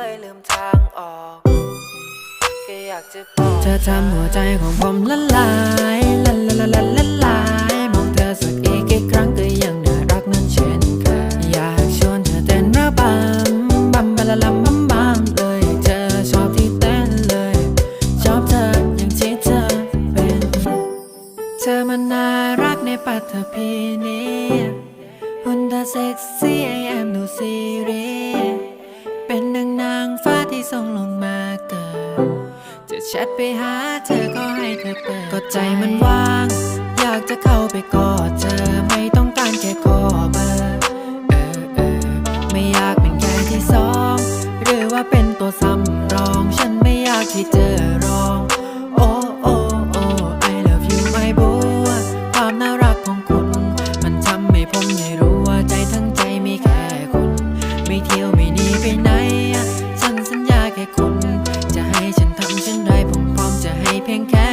เลยลืมทางออกก็อยากจะบอกเธอทำหัวใจของผมละลายละละละละละลายมองเธอสักอีกกี่ครั้งก็ยังน่ารักนั้นเช่นเคยอยากชวนเธอเต้นระบำบัมบะละลัมบัมบัมเลยเธอชอบที่เต้นเลยชอบเธออย่างที่เธอเป็นเธอมันน่ารักในปัตภีนี้หุ่นเธอเซ็กซี่ไอแอมดูซีรีเป็นดังนาง ส่งลงมาเกิด จะแชทไปหาเธอก็ให้เธอเปิดก็ใจมันว่าง อยากจะเข้าไปกอดเธอไม่ต้องการแค่ขอเบอร์เออเออไม่อยากเป็นแค่ที่สองหรือว่าเป็นตัวสำรอง ฉันไม่อยากที่เจอรองโอ้โอ้โอ้ I love you my boy ความน่ารักของคุณ มันทำให้ผมได้รู้ว่าใจทั้ง น